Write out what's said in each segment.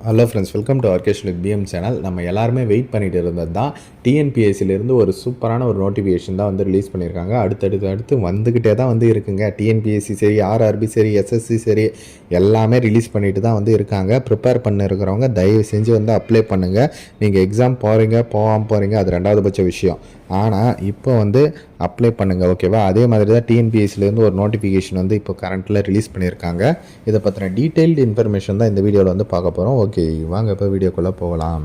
Hello friends welcome to orchestric P M channel நம்ம எல்லாருமே wait பண்ணிட்டு இருந்தது தான். டிஎன்பிஎஸ்சிலேருந்து ஒரு சூப்பரான ஒரு நோட்டிஃபிகேஷன் தான் வந்து ரிலீஸ் பண்ணியிருக்காங்க அடுத்தடுத்து அடுத்து வந்துக்கிட்டே தான் வந்து இருக்குங்க. டிஎன்பிஎஸ்சி சரி ஆர்ஆர்பி சரி எஸ்எஸ்சி சரி எல்லாமே ரிலீஸ் பண்ணிட்டு தான் வந்து இருக்காங்க. ப்ரிப்பேர் பண்ணிருக்கிறவங்க தயவு செஞ்சு வந்து அப்ளை பண்ணுங்கள் நீங்கள் எக்ஸாம் போகிறீங்க போகாமல் போகிறீங்க அது ரெண்டாவது பட்ச விஷயம். ஆனால் இப்போ வந்து அப்ளை பண்ணுங்கள் ஓகேவா அதே மாதிரி தான் டிஎன்பிஎஸ்சிலேருந்து ஒரு நோட்டிஃபிகேஷன் வந்து இப்போ கரண்ட்டில் ரிலீஸ் பண்ணியிருக்காங்க இதை பற்றின டீட்டெயில்டு இன்ஃபர்மேஷன் தான் இந்த வீடியோவில் வந்து பார்க்க போகிறோம் ஓகே வாங்க இப்போ வீடியோக்குள்ளே போகலாம்.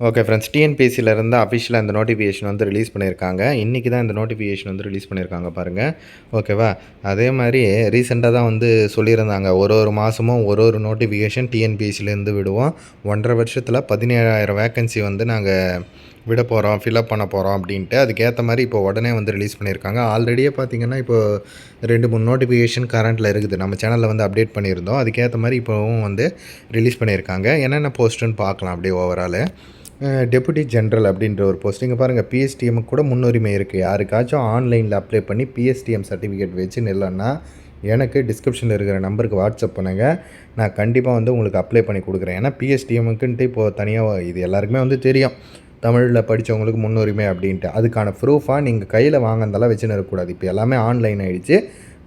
ஓகே ஃப்ரெண்ட்ஸ் டிஎன்பிஎஸ்சியிலேருந்து அஃபிஷியலாக இந்த நோட்டிஃபிகேஷன் வந்து ரிலீஸ் பண்ணியிருக்காங்க. இன்றைக்கி தான் இந்த நோட்டிஃபிகேஷன் வந்து ரிலீஸ் பண்ணியிருக்காங்க பாருங்கள் ஓகேவா அதே மாதிரி ரீசெண்டாக தான் வந்து சொல்லியிருந்தாங்க. ஒரு ஒரு மாதமும் ஒரு ஒரு நோட்டிஃபிகேஷன் டிஎன்பிஎஸ்சிலேருந்து விடுவோம். ஒன்றரை வருஷத்தில் பதினேழாயிரம் வேக்கன்சி வந்து நாங்கள் விட போகிறோம் ஃபில்அப் பண்ண போகிறோம் அப்படின்ட்டு அதுக்கேற்ற மாதிரி இப்போ உடனே வந்து ரிலீஸ் பண்ணியிருக்காங்க. ஆல்ரெடியே பார்த்தீங்கன்னா இப்போ ரெண்டு மூணு நோட்டிஃபிகேஷன் கரண்ட்டில் இருக்குது. நம்ம சேனலில் வந்து அப்டேட் பண்ணியிருந்தோம். அதுக்கேற்ற மாதிரி இப்போவும் வந்து ரிலீஸ் பண்ணியிருக்காங்க. என்னென்ன போஸ்ட்டுன்னு பார்க்கலாம் அப்படியே ஓவரால் டெபுட்டி ஜென்ரல் அப்படின்ற ஒரு போஸ்ட் இங்கே பாருங்கள் பிஎஸ்டிஎம்க்கு கூட முன்னுரிமை இருக்குது யாருக்காச்சும் ஆன்லைனில் அப்ளை பண்ணி பிஎஸ்டிஎம் சர்டிஃபிகேட் வச்சு நில்லன்னா எனக்கு டிஸ்கிரிப்ஷனில் இருக்கிற நம்பருக்கு வாட்ஸ்அப் பண்ணுங்கள் நான் கண்டிப்பாக வந்து உங்களுக்கு அப்ளை பண்ணி கொடுக்குறேன். ஏன்னா பிஎஸ்டிஎம்க்குன்ட்டு இப்போது தனியாக இது எல்லாருக்குமே வந்து தெரியும். தமிழில் படித்தவங்களுக்கு முன்னுரிமை அப்படின்ட்டு. அதுக்கான ப்ரூஃபாக நீங்கள் கையில் வாங்கினதெல்லாம் வச்சுன்னு இருக்கக்கூடாது. இப்போ எல்லாமே ஆன்லைன் ஆகிடுச்சு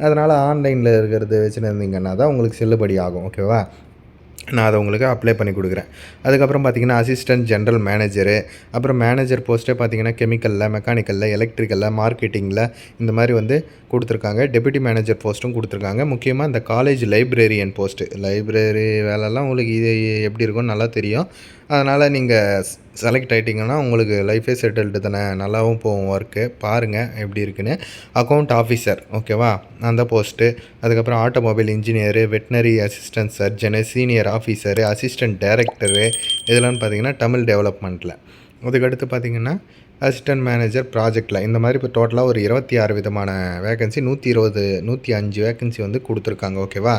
அதனால் ஆன்லைனில் இருக்கிறது வச்சுன்னு இருந்தீங்கன்னா தான் உங்களுக்கு செல்லுபடி ஆகும். ஓகேவா நான் அதை உங்களுக்கு அப்ளை பண்ணி கொடுக்குறேன். அதுக்கப்புறம் பார்த்தீங்கன்னா அசிஸ்டன்ட் ஜென்ரல் மேனேஜரு அப்புறம் மேனேஜர் போஸ்ட்டே பார்த்தீங்கன்னா கெமிக்கலில் மெக்கானிக்கலில் எலக்ட்ரிக்கலில் மார்க்கெட்டிங்கில் இந்த மாதிரி வந்து கொடுத்துருக்காங்க. டெபுட்டி மேனேஜர் போஸ்ட்டும் கொடுத்துருக்காங்க. முக்கியமாக இந்த காலேஜ் லைப்ரரியன் போஸ்ட்டு லைப்ரரி வேலைலாம் உங்களுக்கு இது எப்படி இருக்கும்னு நல்லா தெரியும். அதனால் நீங்கள் செலக்ட் ஆகிட்டிங்கன்னா உங்களுக்கு லைஃபே செட்டில்டு தானே. நல்லாவும் போகும் ஒர்க்கு பாருங்கள் எப்படி இருக்குன்னு. அக்கௌண்ட் ஆஃபீஸர் ஓகேவா அந்த போஸ்ட்டு அதுக்கப்புறம் automobile engineer veterinary assistant surgeon senior officer assistant director இதெல்லாம் பார்த்தீங்கன்னா தமிழ் டெவலப்மெண்ட்டில் அதுக்கடுத்து பார்த்தீங்கன்னா அசிஸ்டன்ட் மேனேஜர் ப்ராஜெக்டில் இந்த மாதிரி இப்போ டோட்டலாக ஒரு இருபத்தி ஆறு விதமான வேகன்சி நூற்றி இருபது நூற்றி அஞ்சு வேகன்சி வந்து கொடுத்துருக்காங்க ஓகேவா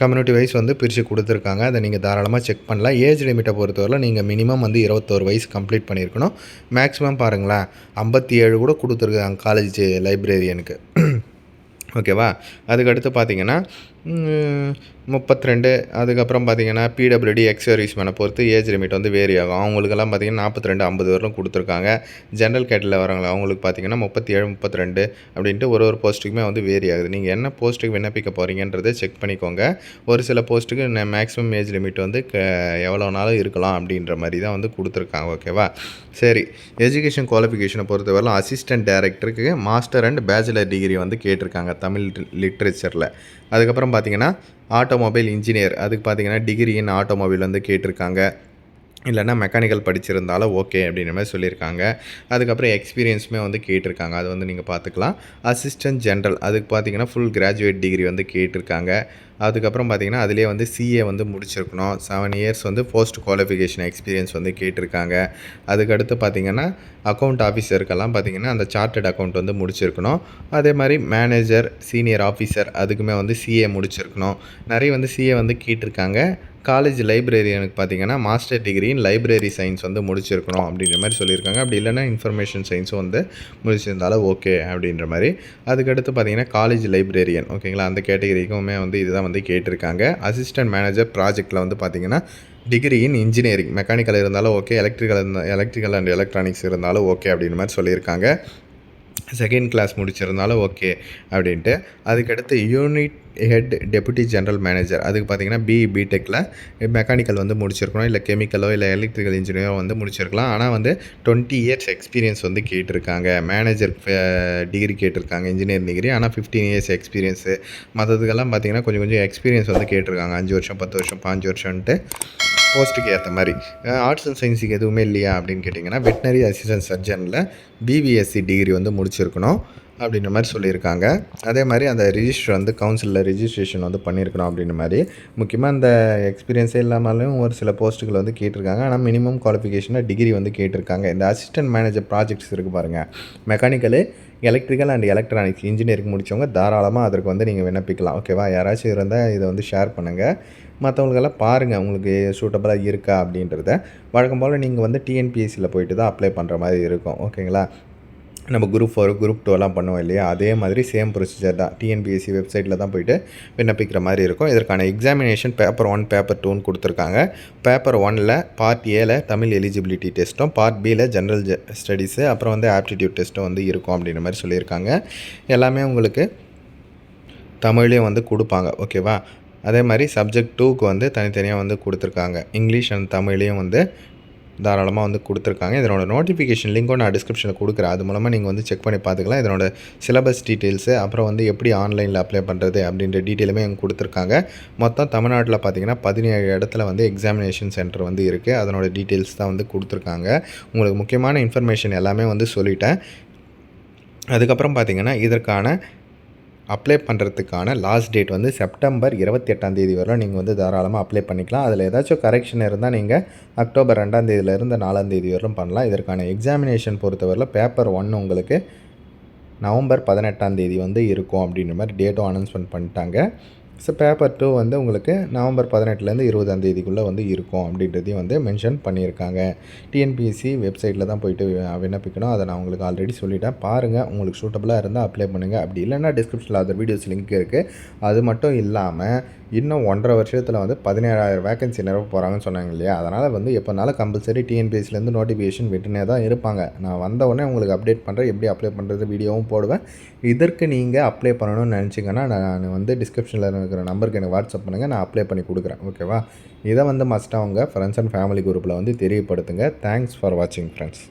கம்யூனிட்டி வைஸ் வந்து பிரித்து கொடுத்துருக்காங்க. அதை நீங்கள் தாராளமாக செக் பண்ணலாம். ஏஜ் லிமிட்டை பொறுத்தவரை நீங்கள் மினிமம் வந்து இருபத்தோரு வயசு கம்ப்ளீட் பண்ணியிருக்கணும். மேக்ஸிமம் பாருங்களேன் ஐம்பத்தி ஏழு கூட கொடுத்துருக்காங்க காலேஜ் லைப்ரரியனுக்கு ஓகேவா அதுக்கடுத்து பார்த்தீங்கன்னா முப்பத்தி ரெண்டு அதுக்கப்புறம் பார்த்தீங்கன்னா பிடபிள்யூடி எக்ஸர்வீஸ் மேனை பொறுத்து ஏஜ் லிமிட் வந்து வேரி ஆகும். அவங்களுக்கெல்லாம் பார்த்தீங்கன்னா நாற்பத்தி ரெண்டு ஐம்பது வரலும் கொடுத்துருக்காங்க. ஜென்ரல் கேட்டில் வரவங்க அவங்களுக்கு பார்த்தீங்கன்னா முப்பத்தி ஏழு முப்பத்தி ரெண்டு அப்படின்ட்டு ஒரு ஒரு போஸ்ட்டுக்குமே வந்து வேரி ஆகுது. நீங்கள் என்ன போஸ்ட்டுக்கு விண்ணப்பிக்க போகிறீங்கன்றதை செக் பண்ணிக்கோங்க. ஒரு சில போஸ்ட்டுக்கு மேக்ஸிமம் ஏஜ் லிமிட் வந்து க எவ்வளோனாலும் இருக்கலாம் அப்படின்ற மாதிரி தான் வந்து கொடுத்துருக்காங்க ஓகேவா சரி. எஜுகேஷன் குவாலிஃபிகேஷனை பொறுத்தவரைக்கும் அசிஸ்டன்ட் டேரக்டருக்கு மாஸ்டர் அண்ட் பேச்சுலர் டிகிரி வந்து கேட்டிருக்காங்க தமிழ் லிட்ரேச்சரில் அதுக்கப்புறம் பார்த்தீங்கன்னா ஆட்டோமொபைல் இன்ஜினியர் அதுக்கு பார்த்தீங்கன்னா டிகிரி இன் ஆட்டோமொபைல் வந்து கேட்டிருக்காங்க. இல்லைன்னா மெக்கானிக்கல் படிச்சிருந்தாலும் ஓகே அப்படின்ற மாதிரி சொல்லியிருக்காங்க. அதுக்கப்புறம் எக்ஸ்பீரியன்ஸுமே வந்து கேட்டிருக்காங்க. அது வந்து நீங்கள் பார்த்துக்கலாம். அசிஸ்டன்ட் ஜென்ரல் அதுக்கு பார்த்தீங்கன்னா ஃபுல் கிராஜுவேட் டிகிரி வந்து கேட்டிருக்காங்க. அதுக்கப்புறம் பார்த்திங்கன்னா அதிலே வந்து சிஏ வந்து முடிச்சிருக்கணும். செவன் இயர்ஸ் வந்து போஸ்ட் குவாலிஃபிகேஷன் எக்ஸ்பீரியன்ஸ் வந்து கேட்டிருக்காங்க. அதுக்கடுத்து பார்த்தீங்கன்னா அக்கௌண்ட் ஆஃபீஸருக்கெல்லாம் பார்த்தீங்கன்னா அந்த சார்ட்டட் அக்கௌண்ட் வந்து முடிச்சிருக்கணும். அதே மாதிரி மேனேஜர் சீனியர் ஆஃபீஸர் அதுக்குமே வந்து சிஏ முடிச்சிருக்கணும். நிறைய வந்து சிஏ வந்து கேட்டிருக்காங்க. காலேஜ் லைப்ரரியனுக்கு பார்த்தீங்கன்னா master degree in library science வந்து முடிச்சிருக்கணும் அப்படின்ற மாதிரி சொல்லியிருக்காங்க. அப்படி இல்லைன்னா இன்ஃபர்மேஷன் சயின்ஸும் வந்து முடிச்சிருந்தாலும் ஓகே அப்படின்ற மாதிரி. அதுக்கடுத்து பார்த்தீங்கன்னா காலேஜ் லைப்ரரியன் ஓகேங்களா அந்த கேட்டகரிக்குமே வந்து இதுதான் வந்து கேட்டிருக்காங்க. அசிஸ்டன்ட் மேனேஜர் ப்ராஜெக்ட்டில் வந்து பார்த்தீங்கன்னா டிகிரி இன் இன்ஜினியரிங் மெக்கானிக்கல் இருந்தாலும் ஓகே எலக்ட்ரிக்கல் இருந்தால் எலக்ட்ரிக்கல் அண்ட் எலக்ட்ரானிக்ஸ் இருந்தாலும் ஓகே அப்படின்ற மாதிரி சொல்லியிருக்காங்க. செகண்ட் கிளாஸ் முடிச்சிருந்தாலும் ஓகே அப்படின்ட்டு. அதுக்கடுத்து unit head deputy general manager அதுக்கு பார்த்தீங்கன்னா பிஇ பிடெக்கில் மெக்கானிக்கல் வந்து முடிச்சிருக்கணும். இல்லை கெமிக்கலோ இல்லை எலக்ட்ரிக்கல் இன்ஜினியரோ வந்து முடிச்சிருக்கலாம். ஆனால் வந்து டுவெண்ட்டி இயர்ஸ் எக்ஸ்பீரியன்ஸ் வந்து கேட்டிருக்காங்க. மேனேஜர் டிகிரி eh, கேட்டிருக்காங்க. இன்ஜினியரிங் டிகிரி ஆனால் ஃபிஃப்டீன் இயர்ஸ் எக்ஸ்பீரியன்ஸு மற்றதுக்கெல்லாம் பார்த்தீங்கன்னா கொஞ்சம் கொஞ்சம் எக்ஸ்பீரியன்ஸ் வந்து கேட்டிருக்காங்க. அஞ்சு வருஷம் பத்து வருஷம் பாஞ்சு வருஷம்ன்ட்டு. போஸ்ட்டுக்கு ஏற்ற மாதிரி. ஆர்ட்ஸ் அண்ட் சயின்ஸுக்கு எதுவுமே இல்லையா அப்படின்னு கேட்டிங்கன்னா veterinary assistant சர்ஜனில் B V S C degree வந்து முடிச்சிருக்கணும். அப்படின்ற மாதிரி சொல்லியிருக்காங்க. அதே மாதிரி அந்த ரிஜிஸ்டர் வந்து கவுன்சிலில் ரிஜிஸ்ட்ரேஷன் வந்து பண்ணியிருக்கணும் அப்படின்ற மாதிரி. முக்கியமாக அந்த எக்ஸ்பீரியன்ஸே இல்லாமலும் ஒரு சில போஸ்ட்டுகள் வந்து கேட்டிருக்காங்க. ஆனால் மினிமம் குவாலிஃபிகேஷனாக டிகிரி வந்து கேட்டிருக்காங்க. இந்த அசிஸ்டன்ட் மேனேஜர் ப்ராஜெக்ட்ஸ் இருக்குது பாருங்கள் mechanical electrical and electronics engineering முடித்தவங்க தாராளமாக அதற்கு வந்து நீங்கள் விண்ணப்பிக்கலாம். ஓகேவா யாராச்சும் இருந்தால் இதை வந்து ஷேர் பண்ணுங்கள் மற்றவங்களுக்கெல்லாம் பாருங்கள் உங்களுக்கு சூட்டபுளாக இருக்கா அப்படின்றத. வழக்கம் போல் நீங்கள் வந்து டிஎன்பிஎஸ்சியில் போயிட்டு தான் அப்ளை பண்ணுற மாதிரி இருக்கும். ஓகேங்களா நம்ம குரூப் ஃபோர் குரூப் டூலாம் பண்ணுவோம் இல்லையா? அதே மாதிரி சேம் ப்ரொசீஜர் தான். டிஎன்பிஎஸ்சி வெப்சைட்டில் தான் போயிட்டு விண்ணப்பிக்கிற மாதிரி இருக்கும். இதற்கான எக்ஸாமினேஷன் பேப்பர் ஒன் பேப்பர் டூன்னு கொடுத்துருக்காங்க. பேப்பர் ஒனில் பார்ட் ஏல தமிழ் எலிஜிபிலிட்டி டெஸ்ட்டும் பார்ட் பியில் ஜென்ரல் ஸ்டடீஸு அப்புறம் வந்து ஆப்டிடியூட் டெஸ்ட்டும் வந்து இருக்கும் அப்படின்ற மாதிரி சொல்லியிருக்காங்க. எல்லாமே உங்களுக்கு தமிழையும் வந்து கொடுப்பாங்க. ஓகேவா அதே மாதிரி சப்ஜெக்ட் டூக்கு வந்து தனித்தனியாக வந்து கொடுத்துருக்காங்க. இங்கிலீஷ் அண்ட் தமிழையும் வந்து தாராளமாக வந்து கொடுத்துருக்காங்க. இதனோட நோட்டிஃபிகேஷன் லிங்க்கும் நான் டிஸ்கிரிப்ஷனில் கொடுக்குறேன். அது மூலமாக நீங்கள் வந்து செக் பண்ணி பார்த்துக்கலாம். இதனோட சிலபஸ் டீட்டெயில்ஸு அப்புறம் வந்து எப்படி ஆன்லைனில் அப்ளை பண்ணுறது அப்படின்ற டீட்டெயிலுமே அங்கே கொடுத்துருக்காங்க. மொத்தம் தமிழ்நாட்டில் பார்த்தீங்கன்னா பதினேழு இடத்துல வந்து எக்ஸாமினேஷன் சென்டர் வந்து இருக்குது அதனோட டீட்டெயில்ஸ் தான் வந்து கொடுத்துருக்காங்க. உங்களுக்கு முக்கியமான இன்ஃபர்மேஷன் எல்லாமே வந்து சொல்லிட்டேன். அதுக்கப்புறம் பார்த்தீங்கன்னா இதற்கான அப்ளை பண்ணுறதுக்கான லாஸ்ட் டேட் வந்து செப்டம்பர் இருபத்தி எட்டாம் தேதி வரலாம் நீங்கள் வந்து தாராளமாக அப்ளை பண்ணிக்கலாம். அதில் ஏதாச்சும் கரெக்ஷன் இருந்தால் நீங்கள் அக்டோபர் ரெண்டாம் தேதியிலேருந்து நாலாம் தேதி வரலும் பண்ணலாம். இதற்கான எக்ஸாமினேஷன் பொறுத்தவரையில் பேப்பர் ஒன் உங்களுக்கு நவம்பர் பதினெட்டாம் தேதி வந்து இருக்கும் அப்படின்ற மாதிரி டேட்டும் அனௌன்ஸ்மெண்ட் பண்ணிட்டாங்க. ஸோ பேப்பர் டூ வந்து உங்களுக்கு நவம்பர் பதினெட்டுலேருந்து இருபதாம் தேதிக்குள்ளே வந்து இருக்கும் அப்படின்றதையும் வந்து மென்ஷன் பண்ணியிருக்காங்க. டிஎன்பிஎஸ்சி வெப்சைட்டில் தான் போயிட்டு விண்ணப்பிக்கணும். அதை நான் உங்களுக்கு ஆல்ரெடி சொல்லிட்டேன். பாருங்கள் உங்களுக்கு சூட்டபுளாக இருந்தால் அப்ளை பண்ணுங்கள் அப்படி இல்லைன்னா டிஸ்கிரிப்ஷனில் அதர் வீடியோஸ் லிங்க் இருக்குது அது மட்டும் இல்லாமல் இன்னும் ஒன்றரை வருஷத்தில் வந்து பதினேழாயிரம் வேகன்சி நிரப்ப போகிறாங்கன்னு சொன்னாங்க இல்லையா? அதனால் வந்து எப்போனாலும் கம்பல்சரி டிஎன்பிஎஸ்சிலேருந்து நோட்டிஃபிகேஷன் விட்டுனே தான் இருப்பாங்க. நான் வந்த உடனே உங்களுக்கு அப்டேட் பண்ணுறேன் எப்படி அப்ளை பண்ணுறது வீடியோவும் போடுவேன். இதற்கு நீங்கள் அப்ளை பண்ணணும்னு நினச்சிங்கன்னா நான் வந்து டிஸ்கிரிப்ஷனில் இருக்கிற நம்பருக்கு எனக்கு வாட்ஸ்அப் பண்ணுங்கள் நான் அப்ளை பண்ணி கொடுக்குறேன். ஓகேவா இதை வந்து மஸ்ட்டாக உங்கள் ஃப்ரெண்ட்ஸ் அண்ட் ஃபேமிலி குரூப்பில் வந்து தெரியப்படுத்துங்க. தேங்க்ஸ் ஃபார் வாட்சிங் ஃப்ரெண்ட்ஸ்